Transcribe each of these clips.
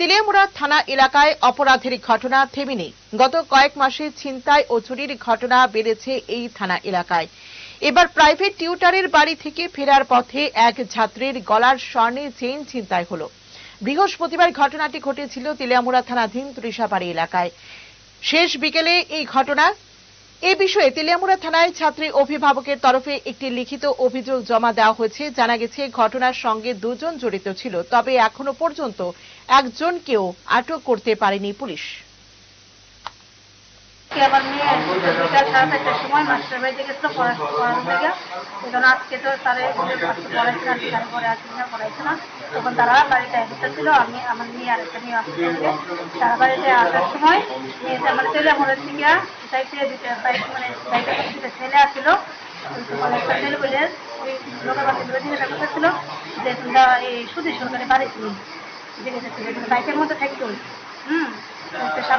তিলেমুড়া থানা এলাকায় অপরাধের ঘটনা থেমেনি। গত কয়েক মাসে ছিনতাই ও চুরির ঘটনা বেড়েছে এই থানা এলাকায়। এবার প্রাইভেট টিউটারের বাড়ি থেকে ফেরার পথে এক ছাত্রীর গলার স্বর্ণে চেন ছিনতাই হল। বৃহস্পতিবার ঘটনাটি ঘটেছিল তেলিয়ামুড়া থানাধীন ত্রিশাপাড়ি এলাকায়। শেষ বিকেলে এই ঘটনা এ বিষয়ে তেলিয়ামুড়া থানায় ছাত্রী অভিভাবকের তরফে একটি লিখিত অভিযোগ জমা দেওয়া হয়েছে। জানা গেছে, ঘটনার সঙ্গে দুজন জড়িত ছিল, তবে এখনও পর্যন্ত একজনকেও আটক করতে পারেনি পুলিশ। আমার মেয়ে সময় মাস্টার বাড়িতে গেছিল পড়াশোনা সেজন্য আজকে তো স্যারে পড়াইছে না, বিকাল পরে না। তখন তারা বাড়িতে এসে ছিল আমি আমার মেয়ে আরেকটা মেয়ে আসতে থেকে। তারা বাড়িতে আসার সময় মেয়েটা মানে ছেলে মনে থেকে সাইডে দিতে সাইড মানে সাইডে ছেলে আসছিল মানে একটা ছেলে বলে ওই লোকের যে তোমরা এই সুদী সরকারি বাড়ি ছিল। বাইকের মধ্যে থাকতো। হুম।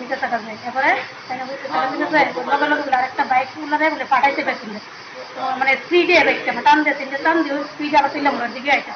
নিতে থাকা আরেকটা বাইক উল্লা বলে পাঠাইতে পারছিল। মানে স্পিডে বাইকটা টান দিয়ে টান দিয়ে স্পিডে আবার তুললাম দিকে আইতে